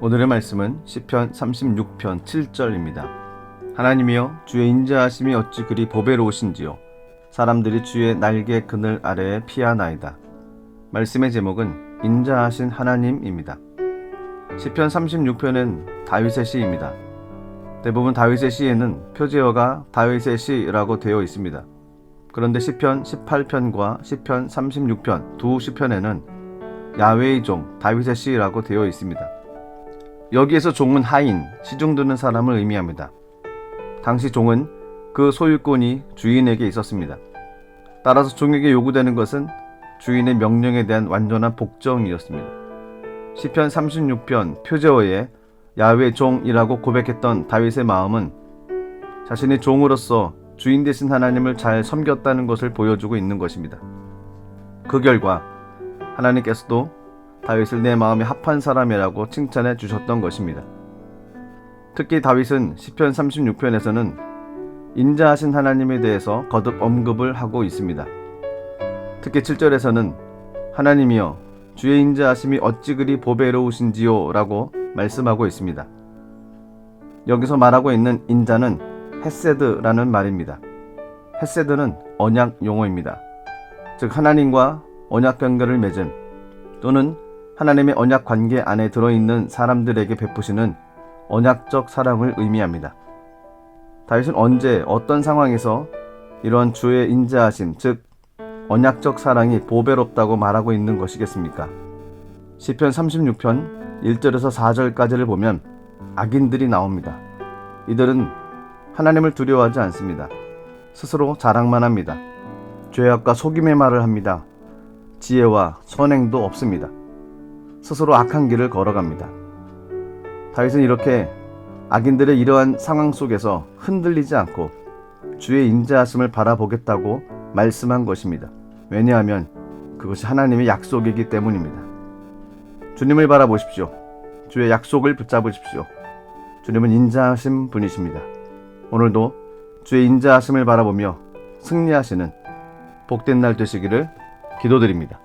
오늘의 말씀은 시편 36편 7절입니다. 하나님이여 주의 인자하심이 어찌 그리 보배로우신지요 사람들이 주의 날개 그늘 아래에 피하나이다. 말씀의 제목은 인자하신 하나님입니다. 시편 36편은 다윗의 시입니다. 대부분 다윗의 시에는 표제어가 다윗의 시라고 되어 있습니다. 그런데 시편 18편과 시편 36편 두 시편에는 야외의 종 다윗의 시라고 되어 있습니다. 여기에서 종은 하인, 시중 드는 사람을 의미합니다. 당시 종은 그 소유권이 주인에게 있었습니다. 따라서 종에게 요구되는 것은 주인의 명령에 대한 완전한 복종이었습니다. 시편 36편 표제어에 야외 종이라고 고백했던 다윗의 마음은 자신이 종으로서 주인 되신 하나님을 잘 섬겼다는 것을 보여주고 있는 것입니다. 그 결과 하나님께서도 다윗을 내 마음에 합한 사람이라고 칭찬해 주셨던 것입니다. 특히 다윗은 시편 36편에서는 인자하신 하나님에 대해서 거듭 언급을 하고 있습니다. 특히 7절에서는 하나님이여 주의 인자하심이 어찌 그리 보배로우신지요 라고 말씀하고 있습니다. 여기서 말하고 있는 인자는 헤세드라는 말입니다. 헤세드는 언약 용어입니다. 즉 하나님과 언약 관계를 맺은 또는 하나님의 언약 관계 안에 들어있는 사람들에게 베푸시는 언약적 사랑을 의미합니다. 다윗은 언제 어떤 상황에서 이러한 주의 인자하심 즉 언약적 사랑이 보배롭다고 말하고 있는 것이겠습니까? 시편 36편 1절에서 4절까지를 보면 악인들이 나옵니다. 이들은 하나님을 두려워하지 않습니다. 스스로 자랑만 합니다. 죄악과 속임의 말을 합니다. 지혜와 선행도 없습니다. 스스로 악한 길을 걸어갑니다. 다윗은 이렇게 악인들의 이러한 상황 속에서 흔들리지 않고 주의 인자하심을 바라보겠다고 말씀한 것입니다. 왜냐하면 그것이 하나님의 약속이기 때문입니다. 주님을 바라보십시오. 주의 약속을 붙잡으십시오. 주님은 인자하신 분이십니다. 오늘도 주의 인자하심을 바라보며 승리하시는 복된 날 되시기를 기도드립니다.